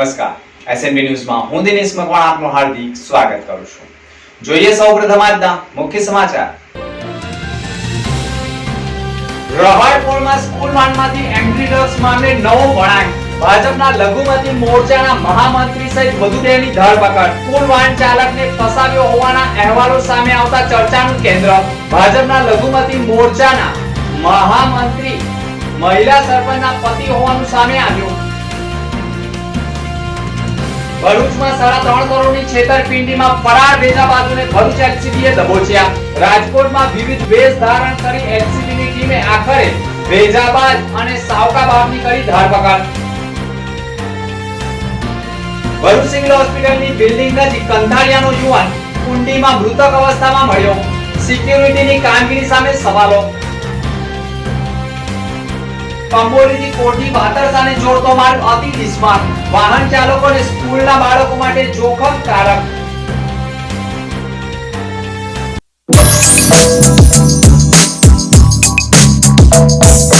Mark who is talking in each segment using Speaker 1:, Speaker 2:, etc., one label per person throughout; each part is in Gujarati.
Speaker 1: નમસ્કાર. એસએનબી ન્યૂઝમાં હું દિનેશ મકવાણ આપનું હાર્દિક સ્વાગત કરું છું. જોઈએ સૌપ્રથમ આજના મુખ્ય સમાચાર. રહાડ સ્કૂલ વાનમાંથી એન્ટ્રી ડ્રગ્સ મામલે નવો વળાંક. ભાજપના લઘુમતી મોરચાના મહામંત્રી સહિત વધુ બેની ધરપકડ. સ્કૂલ વાન ચાલકને ફસાવ્યો હોવાના અહેવાલો સામે આવતા ચર્ચાનું કેન્દ્ર. ભાજપના લઘુમતી મોરચાના મહામંત્રી મહિલા સરપંચના પતિ હોવાનું સામે આવ્યું. ભરૂચમાં સાડા ત્રણ કરોડની છેતરપિંડીમાં ફરાર ભેજાબાજોને ભરૂચ એલસીબીએ દબોચ્યા. રાજકોટમાં વિવિધ વેશ ધારણ કરી એલસીબીની ટીમે આખરે ભેજાબાજ અને સાવકાબાબની કરી ધરપકડ ભરૂચ સિવિલ હોસ્પિટલની બિલ્ડિંગ નજીક કંથાળિયાનો યુવાન કુંડીમાં મૃતક અવસ્થામાં મળ્યો. સિક્યુરિટીની કામગીરી સામે સવાલો. કંબોડીથી કોઠી ભાતર સામે જોડતો માર્ગ અતિ રિસ્માન વાહન ચાલકો સ્કૂલ ના બાળકો માટે જોખમકારક
Speaker 2: Thank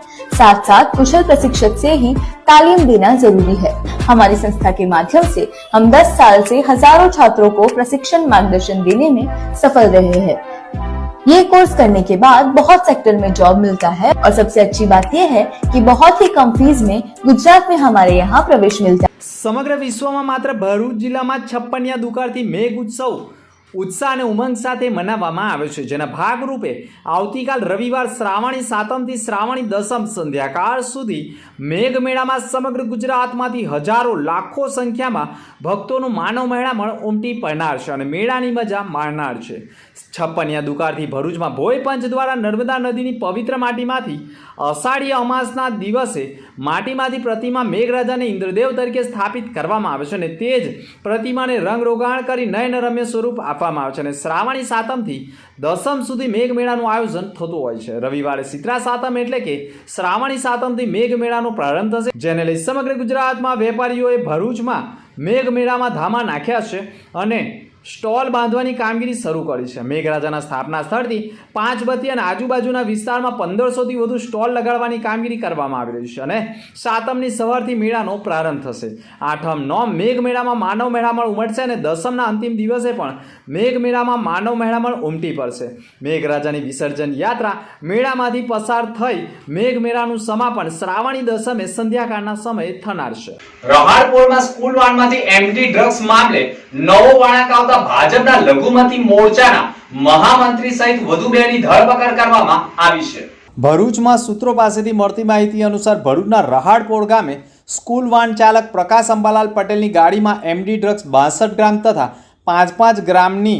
Speaker 2: साथ साथ कुशल प्रशिक्षक से ही तालीम देना जरूरी है हमारी संस्था के माध्यम से हम 10 साल से हजारों छात्रों को प्रशिक्षण मार्गदर्शन देने में सफल रहे हैं ये कोर्स करने के बाद बहुत सेक्टर में जॉब मिलता है और सबसे अच्छी बात यह है कि बहुत ही कम फीस में गुजरात में हमारे यहाँ प्रवेश मिलता है
Speaker 3: સમગ્ર વિશ્વમાં માત્ર ભરૂચ જિલ્લામાં છપ્પનિયા દુકાળથી મેઘ ઉત્સવ ઉત્સાહ અને ઉમંગ સાથે મનાવવામાં આવે છે. જેના ભાગરૂપે આવતીકાલ રવિવાર શ્રાવણી સાતમથી શ્રાવણી દસમ સંધ્યાકાળ સુધી મેઘમેળામાં સમગ્ર ગુજરાતમાંથી હજારો, લાખો સંખ્યામાં ભક્તોનું માનવ મેળામણ ઉમટી પડનાર છે અને મેળાની મજા માણનાર છે. છપ્પનિયા દુકાળથી ભરૂચમાં ભોય પંચ દ્વારા નર્મદા નદીની પવિત્ર માટીમાંથી અષાઢી અમાસના દિવસે માટીમાંથી પ્રતિમા મેઘરાજાને ઇન્દ્રદેવ તરીકે સ્થાપિત કરવામાં આવે છે અને તે જ પ્રતિમાને રંગરોગાણ કરી નયનરમ્ય સ્વરૂપ આપવામાં આવે છે અને શ્રાવણી સાતમથી દસમ સુધી મેઘમેળાનું આયોજન થતું હોય છે. રવિવારે શીતળા સાતમ એટલે કે શ્રાવણી સાતમથી મેઘમેળાનો પ્રારંભ થશે, જેને લઈ સમગ્ર ગુજરાતમાં વેપારીઓએ ભરૂચમાં મેઘમેળામાં ધામા નાખ્યા છે અને સ્ટોલ બાંધવાની કામગીરી શરૂ કરી છે. મેઘરાજાના સ્થાપના સ્થળથી પાંચ અને આજુબાજુના વિસ્તારમાં પંદરસોથી વધુ સ્ટોલ લગાડવાની કામગીરી કરવામાં આવી રહી છે અને સાતમની સવારથી મેળાનો પ્રારંભ થશે. આઠમ, નોમ મેઘ મેળામાં માનવ મેળામણ ઉમટશે અને દસમના અંતિમ દિવસે પણ મેઘ મેળામાં માનવ મેળામણ ઉમટી પડશે. મેઘરાજાની વિસર્જન યાત્રા મેળામાંથી પસાર થઈ મેઘ મેળાનું સમાપન શ્રાવણી દસમે સંધ્યાકાળના સમયે થનાર છે.
Speaker 1: રહાડપોળમાં સ્કૂલ વાનમાંથી એમટી ડ્રગ્સ મામલે નવો વળાંક આવતા ભાજપના લઘુમતી મોરચાના મહામંત્રી સહિત વધુ બેની ધરપકડ કરવામાં આવી છે.
Speaker 3: ભરૂચમાં સૂત્રો પાસેથી મળતી માહિતી અનુસાર ભરૂચના રહાડપોળ ગામે સ્કૂલ વાન ચાલક પ્રકાશ અંબાલાલ પટેલની ગાડીમાં એમડી ડ્રગ્સ બાસઠ ગ્રામ તથા પાંચ પાંચ ગ્રામની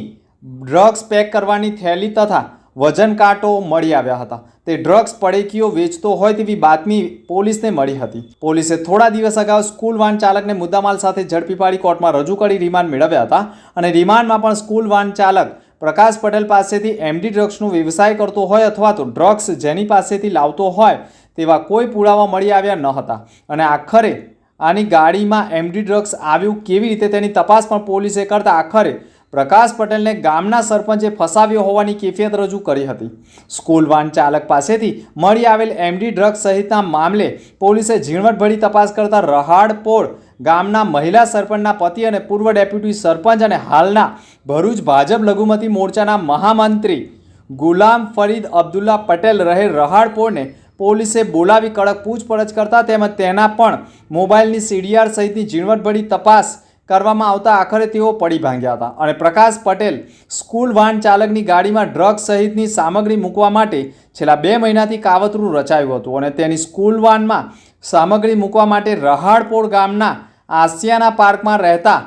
Speaker 3: ડ્રગ્સ પેક કરવાની થેલી તથા વજન કાંટો મળી આવ્યા હતા. તે ડ્રગ્સ પડેકીઓ વેચતો હોય તેવી બાતમી પોલીસને મળી હતી. પોલીસે થોડા દિવસ અગાઉ સ્કૂલ વાન ચાલકને મુદ્દામાલ સાથે ઝડપી પાડી કોર્ટમાં રજૂ કરી રિમાન્ડ મેળવ્યા હતા અને રિમાન્ડમાં પણ સ્કૂલ વાન ચાલક પ્રકાશ પટેલ પાસેથી એમડી ડ્રગ્સનો વ્યવસાય કરતો હોય અથવા તો ડ્રગ્સ જેની પાસેથી લાવતો હોય તેવા કોઈ પુરાવા મળી આવ્યા ન હતા. અને આખરે આની ગાડીમાં એમડી ડ્રગ્સ આવ્યું કેવી રીતે તેની તપાસ પણ પોલીસે કરતા આખરે પ્રકાશ પટેલને ગામના સરપંચે ફસાવ્યો હોવાની કેફિયત રજૂ કરી હતી. સ્કૂલ વાન ચાલક પાસેથી મળી આવેલ એમડી ડ્રગ્સ સહિતના મામલે પોલીસે ઝીણવટભરી તપાસ કરતા રહાડપોળ ગામના મહિલા સરપંચના પતિ અને પૂર્વ ડેપ્યુટી સરપંચ અને હાલના ભરૂચ ભાજપ લઘુમતી મોરચાના મહામંત્રી ગુલામ ફરીદ અબ્દુલ્લા પટેલ રહે રહાડપોરને પોલીસે બોલાવી કડક પૂછપરછ કરતા તેમજ તેના પણ મોબાઈલની સીડીઆર સહિતની ઝીણવટભરી તપાસ કરવામાં આવતા આખરે તેઓ પડી ભાંગ્યા હતા. અને પ્રકાશ પટેલ સ્કૂલ વાહન ચાલકની ગાડીમાં ડ્રગ્સ સહિતની સામગ્રી મૂકવા માટે છેલ્લા બે મહિનાથી કાવતરું રચાયું હતું અને તેની સ્કૂલ વાનમાં સામગ્રી મૂકવા માટે રહાડપોર ગામના આસિયાના પાર્કમાં રહેતા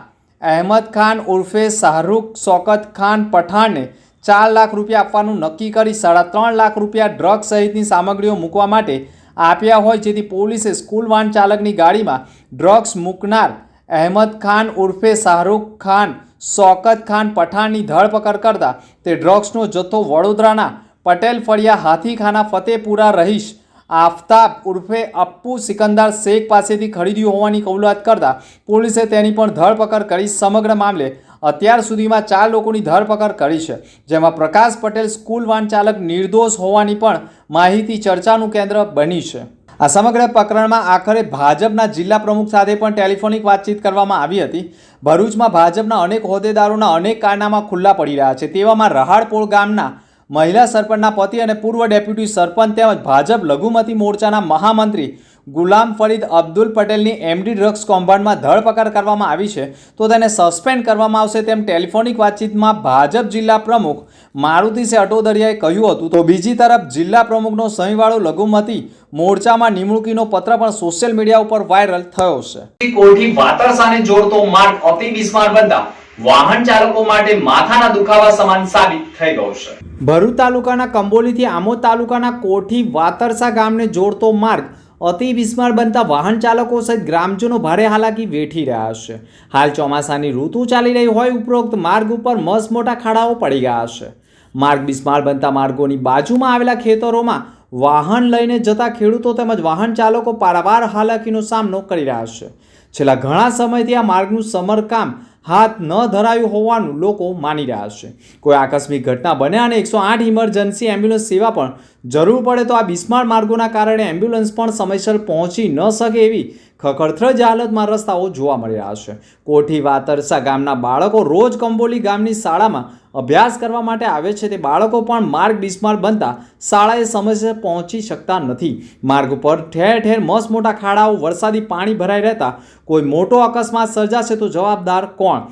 Speaker 3: અહેમદ ખાન ઉર્ફે શાહરૂખ શોકત ખાન પઠાણને ચાર લાખ રૂપિયા આપવાનું નક્કી કરી સાડા ત્રણ લાખ રૂપિયા ડ્રગ્સ સહિતની સામગ્રીઓ મૂકવા માટે આપ્યા હોય, જેથી પોલીસે સ્કૂલ વાહન ચાલકની ગાડીમાં ડ્રગ્સ મૂકનાર અહેમદ ખાન ઉર્ફે શાહરૂખ ખાન, શોકત ખાન પઠાણની ધરપકડ કરતા તે ડ્રગ્સનો જથ્થો વડોદરાના પટેલ ફળિયા હાથીખાના ફતેપુરા રહીશ આફતાબ ઉર્ફે અપ્પુ સિકંદર શેખ પાસેથી ખરીદ્યું હોવાની કબૂલાત કરતા પોલીસે તેની પણ ધરપકડ કરી સમગ્ર મામલે અત્યાર સુધીમાં ચાર લોકોની ધરપકડ કરી છે, જેમાં પ્રકાશ પટેલ સ્કૂલ વાન ચાલક નિર્દોષ હોવાની પણ માહિતી ચર્ચાનું કેન્દ્ર બની છે. આ સમગ્ર પ્રકરણમાં આખરે ભાજપના જિલ્લા પ્રમુખ સાથે પણ ટેલિફોનિક વાતચીત કરવામાં આવી હતી. ભરૂચમાં ભાજપના અનેક હોદ્દેદારોના અનેક કારનામાં ખુલ્લા પડી રહ્યા છે. તેવામાં રહાડપોળ ગામના મહિલા સરપંચના પતિ અને પૂર્વ ડેપ્યુટી સરપંચ તેમજ ભાજપ લઘુમતી મોરચાના મહામંત્રી ગુલામ ફરીદ અબ્દુલ પટેલની એમડી ડ્રગ્સ કૌભાંડમાં ધરપકડ કરવામાં આવી છે તો તેને સસ્પેન્ડ કરવામાં આવશે તેમ ટેલિફોનિક વાતચીતમાં ભાજપ જિલ્લા પ્રમુખ મારુતિસે અટોદરિયાએ કહ્યું હતું. તો બીજી તરફ જિલ્લા પ્રમુખનો સહીવાળો લઘુમતી મોરચામાં નિમણૂકીનો પત્ર પણ સોશિયલ મીડિયા ઉપર વાયરલ થયો છે.
Speaker 1: કોઠી વાતરસાને જોડતો માર્ગ અતિ બિસ્માર બનતા વાહન ચાલકો માટે માથાના દુખાવા સમાન સાબિત થઈ ગયો છે.
Speaker 3: ભરૂચ તાલુકાના કંબોલીથી આમોદ તાલુકાના કોઠી વાતરસા ગામને જોડતો માર્ગ અતિ બિસ્માર બનતા વાહન ચાલકો સહિત ગ્રામજનો ભારે હાલાકી વેઠી રહ્યા છે. હાલ ચોમાસાની ઋતુ ચાલી રહી હોય ઉપરોક્ત માર્ગ ઉપર મસ્ત મોટા ખાડાઓ પડી ગયા છે. માર્ગ બિસ્માર બનતા માર્ગોની બાજુમાં આવેલા ખેતરોમાં વાહન લઈને જતા ખેડૂતો તેમજ વાહન ચાલકો પારાવાર હાલાકીનો સામનો કરી રહ્યા છે. છેલ્લા ઘણા સમયથી આ માર્ગનું સમરકામ હાથ ન ધરાયું હોવાનું લોકો માની રહ્યા છે. કોઈ આકસ્મિક ઘટના બને અને એકસો આઠ ઇમરજન્સી એમ્બ્યુલન્સ સેવા પણ જરૂર પડે તો આ બિસ્માર માર્ગોના કારણે એમ્બ્યુલન્સ પણ સમયસર પહોંચી ન શકે એવી ખખડથ્રજ હાલતમાં રસ્તાઓ જોવા મળી રહ્યા છે. કોઠી વાતરસા ગામના બાળકો રોજ કંબોલી ગામની શાળામાં અભ્યાસ કરવા માટે આવે છે તે બાળકો પણ માર્ગ બિસ્માર બનતા શાળાએ સમયસર પહોંચી શકતા નથી. માર્ગ ઉપર ઠેર ઠેર મસ્ત મોટા ખાડાઓ, વરસાદી પાણી ભરાઈ રહેતા કોઈ મોટો અકસ્માત સર્જાશે તો જવાબદાર કોણ?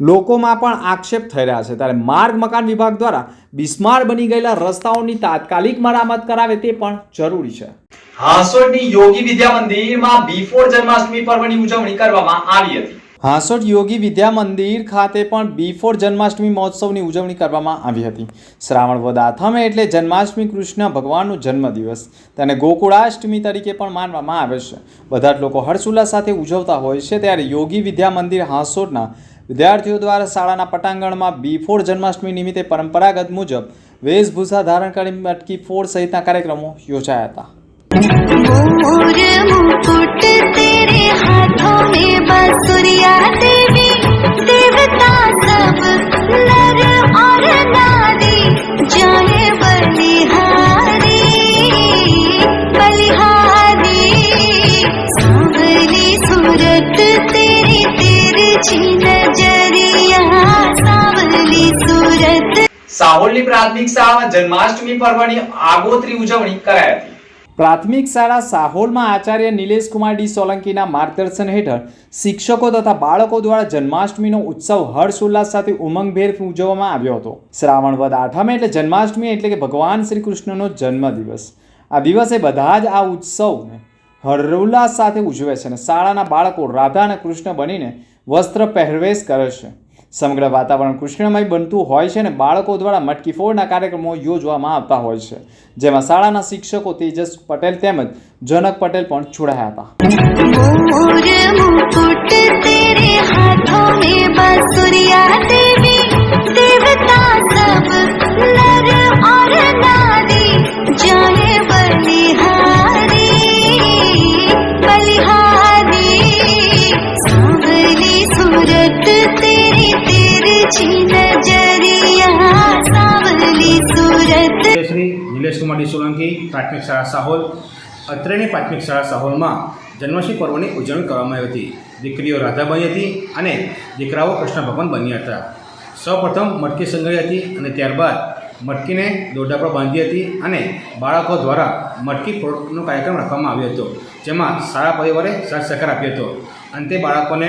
Speaker 3: લોકોમાં પણ આક્ષેપ થઈ રહ્યા છે. ત્યારે માર્ગ મકાન વિભાગ દ્વારા બિસ્માર બની ગયેલા રસ્તાઓની તાત્કાલિક મરામત કરાવે તે પણ જરૂરી છે.
Speaker 1: હાસોડની યોગી વિદ્યા મંદિરમાં બિફોર જન્માષ્ટમી પર્વની ઉજવણી કરવામાં આવી હતી.
Speaker 3: હાંસોટ યોગી વિદ્યા મંદિર ખાતે પણ બિફોર જન્માષ્ટમી મહોત્સવની ઉજવણી કરવામાં આવી હતી. શ્રાવણ વદ આથમે એટલે જન્માષ્ટમી કૃષ્ણ ભગવાનનો જન્મદિવસ. તેને ગોકુળાષ્ટમી તરીકે પણ માનવામાં આવે છે. બધા જ લોકો હર્ષોલ્લાસ સાથે ઉજવતા હોય છે ત્યારે યોગી વિદ્યા મંદિર હાંસોટના વિદ્યાર્થીઓ દ્વારા શાળાના પટાંગણમાં બિફોર જન્માષ્ટમી નિમિત્તે પરંપરાગત મુજબ વેશભૂષા ધારણ કરી મટકી ફોડ સહિતના કાર્યક્રમો યોજાયા હતા.
Speaker 4: मोर मुकुट तेरे हाथों में बांसुरिया देवी देवता सब नर और नारी जाए बलिहारी बलिहारी सांवली सूरत तेरी तिरछी नजरिया सांवली सूरत
Speaker 1: સાહોલની પ્રાથમિક શાળામાં જન્માષ્ટમી પર્વની આગોતરી ઉજવણી કરાઈ હતી
Speaker 3: પ્રાથમિક શાળા સાહોલમાં આચાર્ય નિલેશ કુમાર ડી સોલંકીના માર્ગદર્શન હેઠળ શિક્ષકો તથા બાળકો દ્વારા જન્માષ્ટમીનો ઉત્સવ હર્ષોલ્લાસ સાથે ઉમંગભેર ઉજવવામાં આવ્યો હતો. શ્રાવણ વદ આઠમ એટલે જન્માષ્ટમી એટલે કે ભગવાન શ્રી કૃષ્ણનો જન્મદિવસ. આ દિવસે બધા જ આ ઉત્સવને હર્ષોલ્લાસ સાથે ઉજવે છે અને શાળાના બાળકો રાધા અને કૃષ્ણ બનીને વસ્ત્ર પહેરવેશ કરે છે. સમગ્ર વાતાવરણ કૃષ્ણમય બનતું હોય છે અને બાળકો દ્વારા મટકી ફોડના કાર્યક્રમો યોજવામાં આવતા હોય છે. જેમાં શાળાના શિક્ષકો તેજસ પટેલ તેમજ જનક પટેલ પણ જોડાયા હતા.
Speaker 5: શ્રી નિલેશ સોલંકી પ્રાથમિક શાળા સાહોલ અત્રેની પ્રાથમિક શાળા સાહોલમાં જન્માષ્ટમી પર્વની ઉજવણી કરવામાં આવી હતી. દીકરીઓ રાધાબાઈ હતી અને દીકરાઓ કૃષ્ણ ભગવાન બન્યા હતા. સૌપ્રથમ મટકી સંગ્રહી હતી અને ત્યારબાદ મટકીને દોરડા પર બાંધી હતી અને બાળકો દ્વારા મટકી ફોડનો કાર્યક્રમ રાખવામાં આવ્યો હતો, જેમાં શાળા પરિવારે સાથ સહકાર આપ્યો હતો. અંતે બાળકોને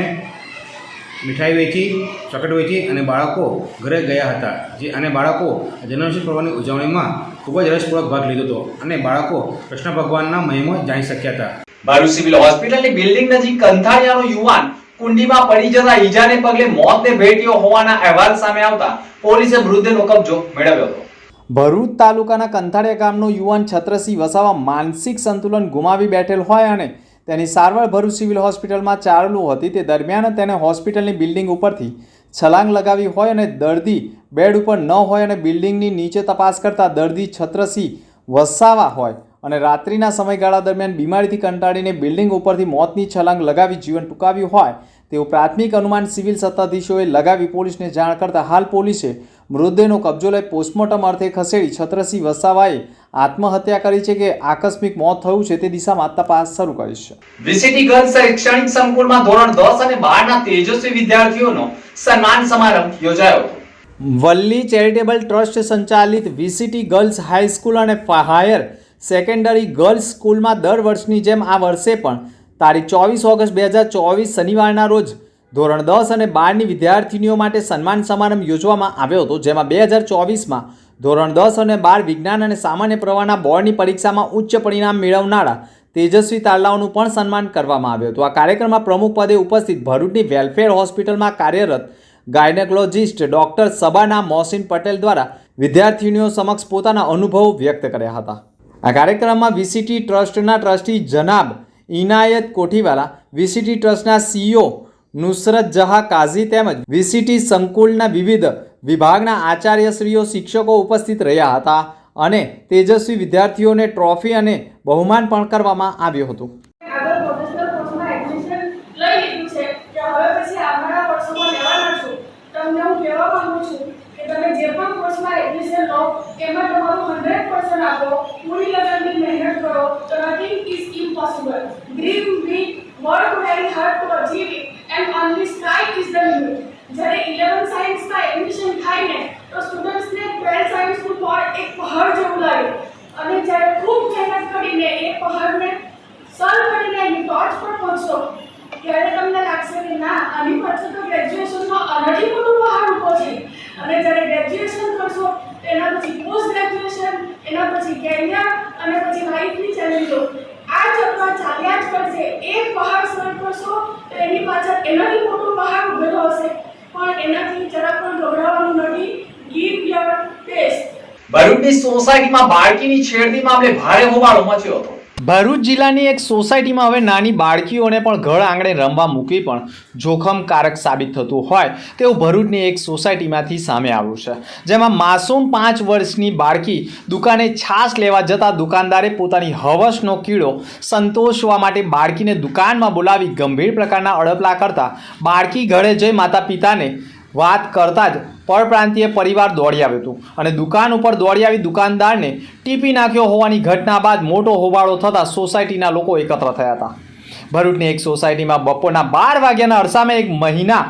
Speaker 5: મીઠાઈ વેચી ચોકલેટ વેચી અને બાળકો ઘરે ગયા હતા. જે અને બાળકો જન્માષ્ટમી પર્વની ઉજવણીમાં ખૂબ જ રસપૂર્વક ભાગ લીધો હતો અને બાળકો કૃષ્ણ ભગવાનના મહિમો જાણી શક્યા હતા.
Speaker 1: ભરૂચ સિવિલ હોસ્પિટલની બિલ્ડિંગ નજીક કંથાળિયાનો યુવાન કુંડીમાં પડી જતા ઈજાને પગલે મોતને ભેટ્યો હોવાના અહેવાલ સામે આવતા પોલીસે મૃતદેહનો કબજો મેળવ્યો હતો.
Speaker 3: ભરૂચ તાલુકાના કંથાળિયા ગામનો યુવાન છત્રસિંહ વસાવા માનસિક સંતુલન ગુમાવી બેઠેલ હોય અને તેની સારવાર ભરૂચ સિવિલ હોસ્પિટલમાં ચાલુ હતી. તે દરમિયાન તેને હોસ્પિટલની બિલ્ડિંગ ઉપરથી છલાંગ લગાવી હોય અને દર્દી બેડ ઉપર ન હોય અને બિલ્ડિંગની નીચે તપાસ કરતાં દર્દી છત્રસિંહ વસાવા હોય અને રાત્રિના સમયગાળા દરમિયાન બીમારીથી કંટાળીને બિલ્ડિંગ ઉપરથી મોતની છલાંગ લગાવી જીવન ટૂંકાવ્યું હોય તેવું પ્રાથમિક અનુમાન સિવિલ સત્તાધીશોએ લગાવી પોલીસને જાણ કરતા હાલ પોલીસે મૃતદેહનો કબજો લઈ પોસ્ટમોર્ટમ અર્થે ખસેડી છત્રસિંહ વસાવાએ આત્મહત્યા કરી છે કે આકસ્મિક મોત થયું છે તે દિશામાં તપાસ શરૂ કરી છે.
Speaker 1: વિસિટી ગર્લ્સ શૈક્ષણિક સંકુલમાં ધોરણ 10 અને 12 ના તેજસ્વી વિદ્યાર્થીઓનો સન્માન સમારંભ યોજાયો હતો.
Speaker 3: વલ્લી ચેરિટેબલ ટ્રસ્ટ સંચાલિત વીસીટી ગર્લ્સ હાઈસ્કૂલ અને હાયર સેકન્ડરી ગર્લ્સ સ્કૂલમાં દર વર્ષની જેમ આ વર્ષે પણ તારીખ ચોવીસ ઓગસ્ટ બે હજાર ચોવીસ શનિવારના રોજ ધોરણ દસ અને બારની વિદ્યાર્થીનીઓ માટે સન્માન સમારંભ યોજવામાં આવ્યો હતો, જેમાં બે હજાર ચોવીસમાં ધોરણ દસ અને બાર વિજ્ઞાન અને સામાન્ય પ્રવાહના બોર્ડની પરીક્ષામાં ઉચ્ચ પરિણામ મેળવનારા તેજસ્વી તાલાઓનું પણ સન્માન કરવામાં આવ્યું હતું. આ કાર્યક્રમમાં પ્રમુખ પદે ઉપસ્થિત ભરૂચની વેલફેર હોસ્પિટલમાં કાર્યરત ગાયનેકોલોજિસ્ટ ડોક્ટર સબાના મોહસિન પટેલ દ્વારા વિદ્યાર્થીનીઓ સમક્ષ પોતાના અનુભવો વ્યક્ત કર્યા હતા. આ કાર્યક્રમમાં વીસીટી ટ્રસ્ટના ટ્રસ્ટી જનાબ ઇનાયત કોઠીવાલા, વીસીટી ટ્રસ્ટના સીઈઓ નુસરત જહા કાઝી તેમજ વીસીટી સંકુલના વિવિધ વિભાગના આચાર્યશ્રીઓ શિક્ષકો ઉપસ્થિત રહ્યા હતા અને તેજસ્વી વિદ્યાર્થીઓને ટ્રોફી અને બહુમાન પણ કરવામાં આવ્યું હતું.
Speaker 6: તમારું હંડ્રેડ પર્સન્ટ આપો. પૂરી લગનની મહેનત કરો. તો nothing is impossible dream big work very hard to achieve it and only sky is the limit જ્યારે ઇલેવન સાયન્સમાં એડમિશન થાય ને, તો સ્ટુડન્ટ્સને ટ્વેલ્થ સાયન્સનું પણ એક પહાડ જેવું લાગે. અને જ્યારે ખૂબ મહેનત કરીને એ પહાડને સર કરીને એની ટોચ પર પહોંચશો, ત્યારે તમને લાગશે કે ના, આની પાછળ તો ગ્રેજ્યુએશનમાં આનાથી મોટું પહાડ ઊભો છે. અને જ્યારે ગ્રેજ્યુએશન કરશો એના પછી પોસ્ટ ગ્રેજ્યુએશન એના પછી કેરિયર અને પછી લાઈફની ચેલેન્જો આ ચક્ર ચાલ્યા જ કરશે. એક પહાડ સર કરશો તો એની પાછળ એનાથી મોટો પહાડ ઉભેલો હશે. પણ એનાથી જરા પણ ગભરાવાનું નથી. ગીવ યોર બેસ્ટ
Speaker 1: ભરૂચની સોસાયટીમાં બાળકીની છેડતી મામલે ભારે હોબાળો મચ્યો હતો.
Speaker 3: ભરૂચ જિલ્લાની એક સોસાયટીમાં હવે નાની બાળકીઓને પણ ઘર આંગણે રમવા મૂકી પણ જોખમકારક સાબિત થતું હોય તેવું ભરૂચની એક સોસાયટીમાંથી સામે આવ્યું છે, જેમાં માસૂમ પાંચ વર્ષની બાળકી દુકાને છાશ લેવા જતાં દુકાનદારે પોતાની હવસનો કીડો સંતોષવા માટે બાળકીને દુકાનમાં બોલાવી ગંભીર પ્રકારના અડપલા કરતાં બાળકી ઘરે જઈ માતા પિતાને વાત કરતાં જ પરપ્રાંતીય પરિવાર દોડી આવ્યું હતું અને દુકાન ઉપર દોડી આવી દુકાનદારને ટીપી નાખ્યો હોવાની ઘટના બાદ મોટો હોબાળો થતાં સોસાયટીના લોકો એકત્ર થયા હતા. ભરૂચની એક સોસાયટીમાં બપોરના બાર વાગ્યાના અરસામાં એક મહિના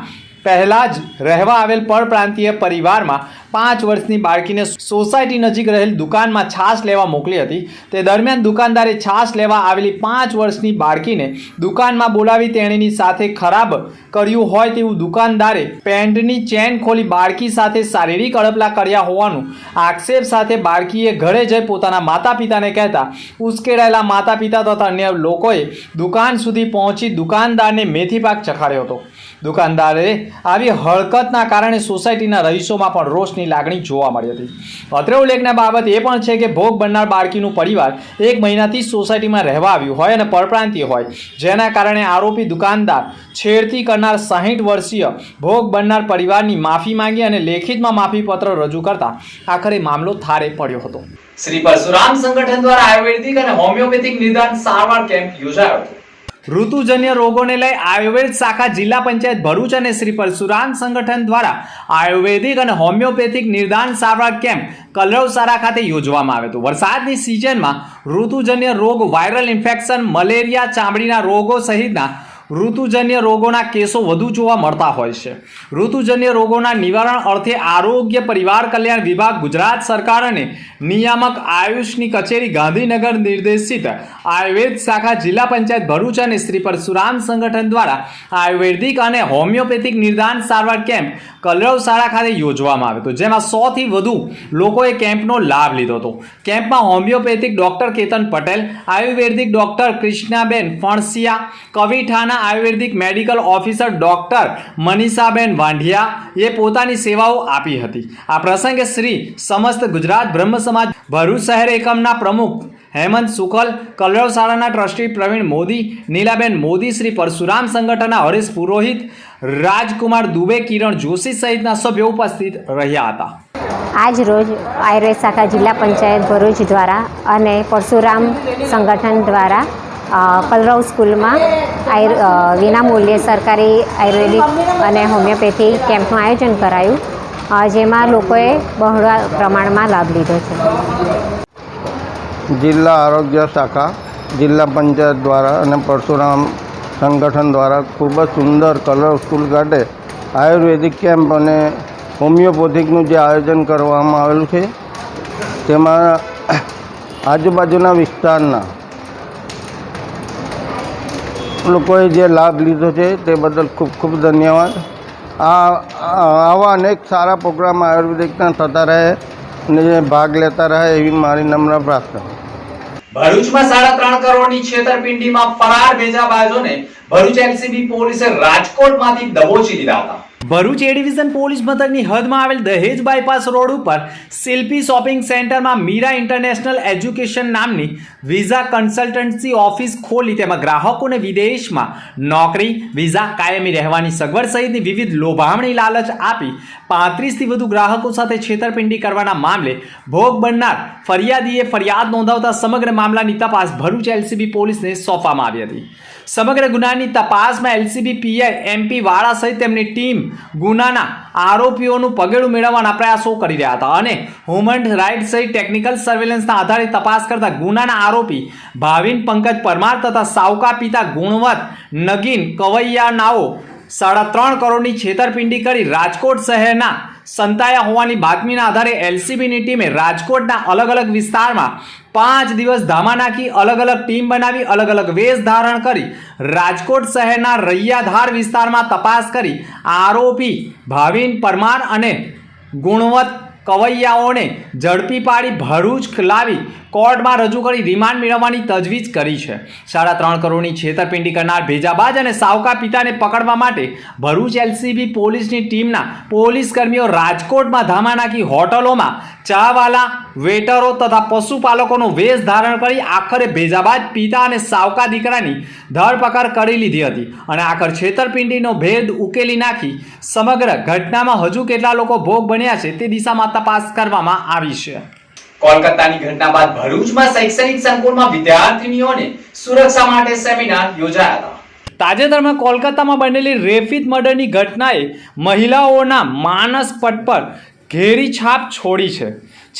Speaker 3: પહેલાં જ રહેવા આવેલ પરપ્રાંતીય પરિવારમાં પાંચ વર્ષની બાળકીને સોસાયટી નજીક રહેલ દુકાનમાં છાશ લેવા મોકલી હતી. તે દરમિયાન દુકાનદારે છાશ લેવા આવેલી પાંચ વર્ષની બાળકીને દુકાનમાં બોલાવી તેણીની સાથે ખરાબ કર્યું હોય તેવું દુકાનદારે પેન્ટની ચેન ખોલી બાળકી સાથે શારીરિક અડપલા કર્યા હોવાનું આક્ષેપ સાથે બાળકીએ ઘરે જઈ પોતાના માતા પિતાને કહેતા ઉશ્કેરાયેલા માતા પિતા તથા અન્ય લોકોએ દુકાન સુધી પહોંચી દુકાનદારને મેથી પાક ચખાડ્યો હતો. દુકાનદારે આવી હળકતના કારણે સોસાયટીના રહીશોમાં પણ રોષની લાગણી જોવા મળી હતી. અત્રે ઉલ્લેખના બાબત એ પણ છે કે ભોગ બનનાર બાળકીનું પરિવાર એક મહિનાથી સોસાયટીમાં રહેવા આવ્યું હોય અને પરપ્રાંતીય હોય. જેના કારણે આરોપી દુકાનદાર છેડતી કરનાર સાહીઠ વર્ષીય ભોગ બનનાર પરિવારની માફી માંગી અને લેખિતમાં માફીપત્ર રજૂ કરતા આખરે મામલો થારે પડ્યો હતો.
Speaker 1: શ્રી પરશુરામ સંગઠન દ્વારા આયુર્વેદિક અને હોમિયોપેથિક નિદાન સારવાર કેમ્પ યોજાયો હતો.
Speaker 3: ઋતુજન્ય રોગોને લઈ આયુર્વેદ શાખા જિલ્લા પંચાયત ભરૂચ અને શ્રી પરશુરામ સંગઠન દ્વારા આયુર્વેદિક અને હોમિયોપેથિક નિદાન સારવાર કેમ્પ કલરવસારા ખાતે યોજવામાં આવ્યો હતો. વરસાદની સિઝનમાં ઋતુજન્ય રોગ વાયરલ ઇન્ફેક્શન, મલેરિયા, ચામડીના રોગો સહિતના ઋતુજન્ય રોગોના કેસો વધુ જોવા મળતા હોય છે. ઋતુજન્ય રોગોના નિવારણ અર્થે આરોગ્ય, પરિવાર કલ્યાણ વિભાગ, ગુજરાત સરકાર અને નિયામક આયુષની કચેરી ગાંધીનગર નિર્દેશિત આયુર્વેદ શાખા જિલ્લા પંચાયત ભરૂચ અને શ્રી પરશુરામ સંગઠન દ્વારા આયુર્વેદિક અને હોમિયોપેથિક નિદાન સારવાર કેમ્પ કલરવ શાળા ખાતે યોજવામાં આવ્યો હતો, જેમાં સોથી વધુ લોકોએ કેમ્પનો લાભ લીધો હતો. કેમ્પમાં homeopathic doctor Ketan Patel, ayurvedic doctor Krishnaben Phansiya કવિઠાના ayurvedic medical officer doctor Manishaben Vandhiya એ પોતાની સેવાઓ આપી હતી. આ પ્રસંગે શ્રી સમસ્ત ગુજરાત બ્રહ્મ સમાજ ભરૂચ શહેર એકમના પ્રમુખ હેમંત સુખલ કલરવ શાળાના ટ્રસ્ટી પ્રવીણ મોદી, નીલાબેન મોદી, શ્રી પરશુરામ સંગઠનના હરીશ પુરોહિત, રાજકુમાર દુબે, કિરણ જોશી સહિતના સભ્યો ઉપસ્થિત રહ્યા હતા.
Speaker 7: આજ રોજ આયુર્વેદ શાખા જિલ્લા પંચાયત ભરૂચ દ્વારા અને પરશુરામ સંગઠન દ્વારા અ, કલરવ સ્કૂલમાં આયુર વિનામૂલ્યે સરકારી આયુર્વેદિક અને હોમિયોપેથી કેમ્પનું આયોજન કરાયું. જેમાં લોકોએ બહોળા પ્રમાણમાં લાભ લીધો છે.
Speaker 8: જિલ્લા આરોગ્ય શાખા જિલ્લા પંચાયત દ્વારા અને પરશુરામ સંગઠન દ્વારા ખૂબ જ સુંદર કલર સ્કૂલ ખાતે આયુર્વેદિક કેમ્પ અને હોમિયોપેથિકનું જે આયોજન કરવામાં આવેલું છે. તેમાં આજુબાજુના વિસ્તારના લોકોએ જે લાભ લીધો છે તે બદલ ખૂબ ખૂબ ધન્યવાદ. આ, આવા અનેક સારા પ્રોગ્રામ આયુર્વેદિકના થતા રહે અને જે ભાગ લેતા રહે એવી મારી નમ્ર પ્રાર્થના.
Speaker 1: ભરૂચમાં સાડા ત્રણ કરોડની છેતરપિંડીમાં ફરાર ભેજાબાજોને ભરૂચ એલસીબી પોલીસે રાજકોટમાંથી દબોચી લીધા હતા.
Speaker 3: ભરૂચ એ ડિવિઝન પોલીસ મથકની હદમાં આવેલ દહેજ બાયપાસ રોડ ઉપર શિલ્પી શોપિંગ સેન્ટરમાં મીરા ઇન્ટરનેશનલ એજ્યુકેશન નામની વિઝા કન્સલ્ટન્સી ઓફિસ ખોલી તેમાં ગ્રાહકોને વિદેશમાં નોકરી, વિઝા કાયમી રહેવાની સગવડ સહિતની વિવિધ લોભામણી લાલચ આપી પાંત્રીસથી વધુ ગ્રાહકો સાથે છેતરપિંડી કરવાના મામલે ભોગ બનનાર ફરિયાદીએ ફરિયાદ નોંધાવતા સમગ્ર મામલાની તપાસ ભરૂચ એલસીબી પોલીસને સોંપવામાં આવી હતી. સમગ્ર ગુનાની તપાસમાં એલસીબી, પીઆઈ, એમપી વાળા સહિત તેમની ટીમ ગુનાના આરોપીઓનું પગેડું મેળવવાના પ્રયાસો કરી રહ્યા હતા અને હ્યુમન રાઇટ્સ સહિત ટેકનિકલ સર્વેલન્સના આધારે તપાસ કરતા ગુનાના આરોપી ભાવિન, પંકજ પરમાર તથા સાવકા પિતા ગુણવત, નગીન, કવૈયાનાઓ સાડા ત્રણ કરોડની છેતરપિંડી કરી રાજકોટ શહેરના સંતાયા હોવાની બાતમીના આધારે એલસીબીની ટીમે રાજકોટના અલગ અલગ વિસ્તારમાં પાંચ દિવસ ધામા નાખી અલગ અલગ ટીમ બનાવી અલગ અલગ વેશ ધારણ કરી રાજકોટ શહેરના રૈયાધાર વિસ્તારમાં તપાસ કરી. આરોપી ભાવિન પરમાર અને ગુણવત કવૈયાઓને ઝડપી પાડી ભરૂચ લાવી કોર્ટમાં રજૂ કરી રિમાન્ડ મેળવવાની તજવીજ કરી છે. સાડા ત્રણ કરોડની છેતરપિંડી કરનાર ભેજાબાજ અને સાવકા પિતાને પકડવા માટે ભરૂચ એલસીબી પોલીસની ટીમના પોલીસ કર્મીઓ રાજકોટમાં ધામા નાખી હોટલોમાં ચાવાલા, વેટરો તથા પશુપાલકોનો વેશ ધારણ કરી આખરે ભેજાબાજ પિતા અને સાવકા દીકરાની ધરપકડ કરી લીધી હતી અને આખર છેતરપિંડીનો ભેદ ઉકેલી નાખી સમગ્ર ઘટનામાં હજુ કેટલા લોકો ભોગ બન્યા છે તે દિશામાં તપાસ કરવામાં આવી છે.
Speaker 1: કોલકાતાની ઘટના બાદ ભરૂચમાં શૈક્ષણિક સંકુલમાં વિદ્યાર્થીનીઓને સુરક્ષા માટે સેમિનાર યોજાયા હતા.
Speaker 3: તાજેતરમાં કોલકાતામાં બનેલી રેફિત મર્ડરની ઘટનાએ મહિલાઓના માનસ પટ પર ઘેરી છાપ છોડી છે.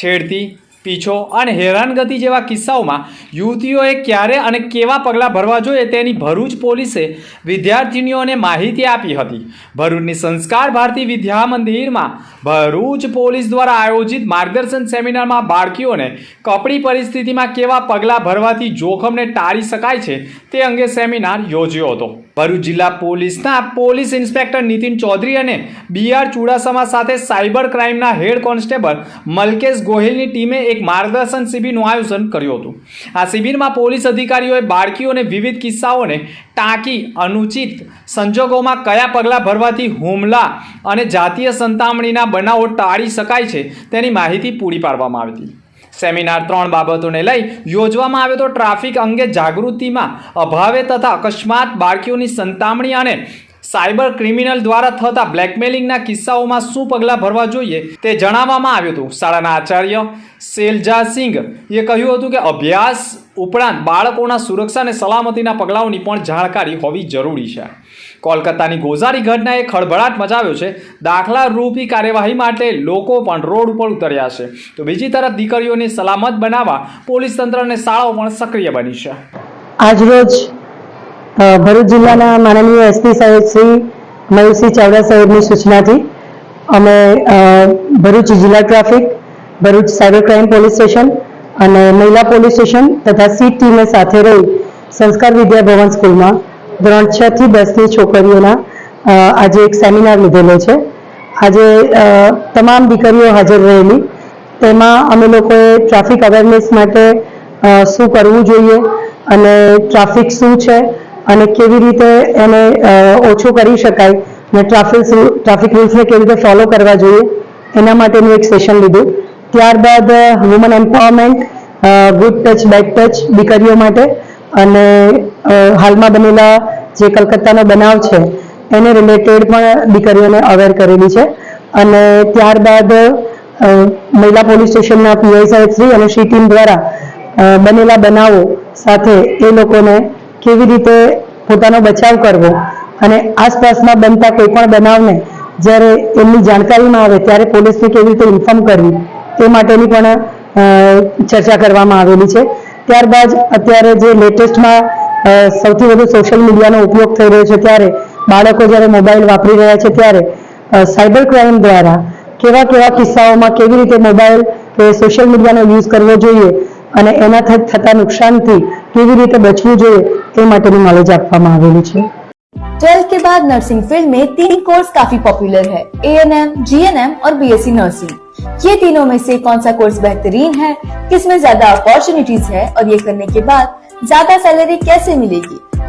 Speaker 3: છેડતી પીછો અને હેરાનગતિ જેવા કિસ્સાઓમાં યુવતીઓએ ક્યારે અને કેવા પગલાં ભરવા જોઈએ તેની ભરૂચ પોલીસે વિદ્યાર્થીનીઓને માહિતી આપી હતી. ભરૂચની સંસ્કાર ભારતી વિદ્યા મંદિરમાં ભરૂચ પોલીસ દ્વારા આયોજિત માર્ગદર્શન સેમિનારમાં બાળકીઓને કપડી પરિસ્થિતિમાં કેવા પગલાં ભરવાથી જોખમને ટાળી શકાય છે તે અંગે સેમિનાર યોજ્યો હતો. ભરૂચ જિલ્લા પોલીસના પોલીસ ઇન્સ્પેક્ટર નીતિન ચૌધરી અને બીઆર ચુડાસમા સાથે સાયબર ક્રાઇમના હેડ કોન્સ્ટેબલ મલકેશ ગોહિલની ટીમે એક માર્ગદર્શન શિબિરનું આયોજન કર્યું હતું. આ શિબિરમાં પોલીસ અધિકારીઓએ બાળકીઓને વિવિધ કિસ્સાઓને ટાંકી, અનુચિત સંજોગોમાં કયા પગલાં ભરવાથી હુમલા અને જાતીય સંતામણીના બનાવો ટાળી શકાય છે તેની માહિતી પૂરી પાડવામાં આવી હતી. સેમિનાર ત્રણ બાબતોને લઈ યોજવામાં આવ્યો તો ટ્રાફિક અંગે જાગૃતિમાં અભાવે તથા અકસ્માત બાળકીઓની સંતામણી અને સાયબર ક્રિમિનલ દ્વારા થતા બ્લેકમેલિંગના કિસ્સાઓમાં શું પગલાં ભરવા જોઈએ તે જણાવવામાં આવ્યું હતું. શાળાના આચાર્ય શેલજા સિંઘ એ કહ્યું હતું કે અભ્યાસ ઉપરાંત બાળકોના સુરક્ષા અને સલામતીના પગલાઓની પણ જાણકારી હોવી જરૂરી છે. કોલકાતાની ગોઝારી ઘટનાએ ખળભળાટ મચાવ્યો છે. દાખલા રૂપી કાર્યવાહી માટે લોકો પણ રોડ ઉપર ઉતર્યા છે. તો બીજી તરફ દીકરીઓને સલામત બનાવવા પોલીસ તંત્ર અને શાળાઓ પણ સક્રિય બની છે.
Speaker 9: આજરોજ ભરૂચ જિલ્લાના માનનીય એસપી સાહેબ શ્રી મયુરસિંહ ચાવડા સાહેબની સૂચનાથી અમે ભરૂચ જિલ્લા traffic, Bharuch cyber crime police station અને મહિલા પોલીસ સ્ટેશન તથા સીટ ટીમે સાથે રહી સંસ્કાર વિદ્યા ભવન સ્કૂલમાં ધોરણ છ થી દસની છોકરીઓના આજે એક સેમિનાર લીધેલો છે. આજે તમામ દીકરીઓ હાજર રહેલી. તેમાં અમે લોકોએ ટ્રાફિક અવેરનેસ માટે શું કરવું જોઈએ અને ટ્રાફિક શું છે અને કેવી રીતે એને ઓછું કરી શકાય અને ટ્રાફિક ટ્રાફિક રૂલ્સને કેવી રીતે ફોલો કરવા જોઈએ, એના માટેનું એક સેશન લીધું. ત્યારબાદ woman empowerment good touch bad touch દીકરીઓ માટે અને હાલમાં બનેલા જે કલકત્તાનો બનાવ છે, એને રિલેટેડ પણ દીકરીઓને અવેર કરેલી છે. અને ત્યારબાદ મહિલા પોલીસ સ્ટેશનના પીઆઈ સાહેબ શ્રી અને શ્રી ટીમ દ્વારા બનેલા બનાવો સાથે એ લોકોને કેવી રીતે પોતાનો બચાવ કરવો? અને આસપાસમાં બનતા કોઈ પણ બનાવને જ્યારે એમની જાણકારીમાં આવે, ત્યારે પોલીસને કેવી રીતે ઇન્ફોર્મ કરવી? તે માટેની પણ ચર્ચા કરવામાં આવેલી છે. ત્યારબાદ અત્યારે જે લેટેસ્ટમાં સૌથી વધુ સોશિયલ મીડિયાનો ઉપયોગ થઈ રહ્યો છે, ત્યારે બાળકો જ્યારે મોબાઈલ વાપરી રહ્યા છે, ત્યારે સાયબર ક્રાઇમ દ્વારા કેવા કેવા કિસ્સાઓમાં કેવી રીતે મોબાઈલ કે સોશિયલ મીડિયાનો યુઝ કરવો જોઈએ અને એના થ- થતા નુકસાનથી કેવી રીતે બચવું જોઈએ એ માટેનું નોલેજ આપવામાં આવેલું છે
Speaker 2: ट्वेल्थ के बाद नर्सिंग फील्ड में तीन कोर्स काफी पॉपुलर है A N M G N M और बीएससी नर्सिंग ये तीनों में से कौन सा कोर्स बेहतरीन है किसमें ज्यादा अपॉर्चुनिटीज है और ये करने के बाद ज्यादा सैलरी कैसे मिलेगी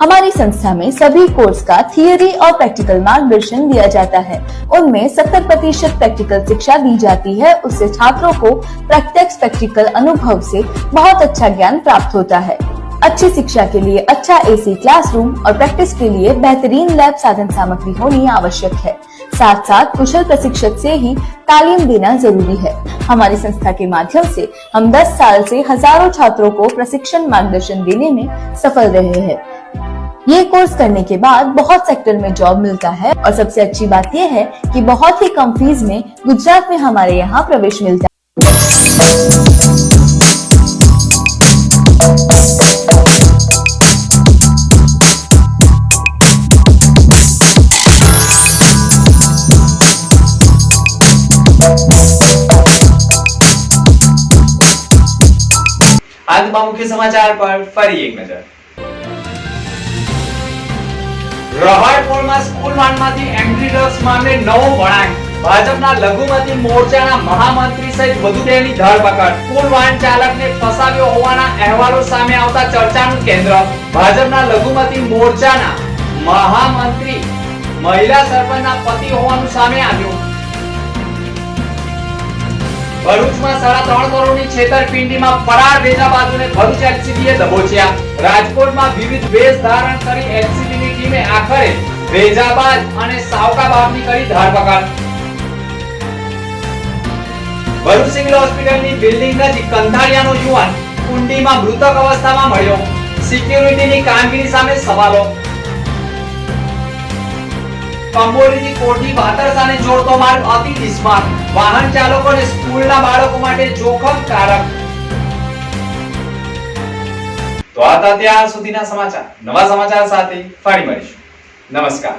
Speaker 2: हमारी संस्था में सभी कोर्स का थियोरी और प्रैक्टिकल मार्गदर्शन दिया जाता है। उनमें 70 प्रतिशत प्रैक्टिकल शिक्षा दी जाती है। उससे छात्रों को प्रत्यक्ष प्रैक्टिकल अनुभव से बहुत अच्छा ज्ञान प्राप्त होता है। अच्छी शिक्षा के लिए अच्छा एसी क्लासरूम और प्रैक्टिस के लिए बेहतरीन लैब साधन सामग्री होनी आवश्यक है। साथ साथ कुशल प्रशिक्षक से ही तालीम देना ज़रूरी है। हमारी संस्था के माध्यम से हम 10 साल से हज़ारों छात्रों को प्रशिक्षण मार्गदर्शन देने में सफल रहे हैं। ये कोर्स करने के बाद बहुत सेक्टर में जॉब मिलता है और सबसे अच्छी बात यह है कि बहुत ही कम फ़ीस में गुजरात में हमारे यहाँ प्रवेश मिलता है।
Speaker 3: અંતમાં મુખ્ય સમાચાર પર ફરી એક નજર. રહાડ પોળમાં સ્કૂલ વાનમાંથી એન્ટ્રી ડ્રગ્સ મામલે નવો વળાંક. ભાજપના લઘુમતી મોરચાના મહામંત્રી સહિત વધુ બેની ધરપકડ. સ્કૂલ વાન ચાલકને ફસાવ્યો હોવાના અહેવાલો સામે આવતા ચર્ચાનું કેન્દ્ર. ભાજપના લઘુમતી મોરચાના મહામંત્રી, મહિલા સરપંચના પતિ હોવાનું સામે આવ્યું. ભરૂચમાં સાડા ત્રણ કરોડની છેતરપિંડીમાં ફરાર વેચાબાજોને ભરૂચ એલસીબીએ દબોચ્યા. રાજકોટમાં વિવિધ વેશ ધારણ કરી એલસીબીની ટીમે આખરે વેજાબાજ અને સાવકાબાબની કરી ધરપકડ. ભરૂચ સિવિલ હોસ્પિટલની બિલ્ડિંગ નજીક કંથાળિયાનો યુવાન કુંડીમાં મૃતક અવસ્થામાં મળ્યો. સિક્યુરિટીની કામગીરી સામે સવાલો. કંબોડીથી કોઠી ભાતરસાને જોડતો માર્ગ અતિ નિસ્માર વાહન ચાલકો અને સ્કૂલના બાળકો માટે જોખમકારક. તો આ હતા ત્યાં સુધીના સમાચાર. નવા સમાચાર સાથે ફરી મળીશું. નમસ્કાર.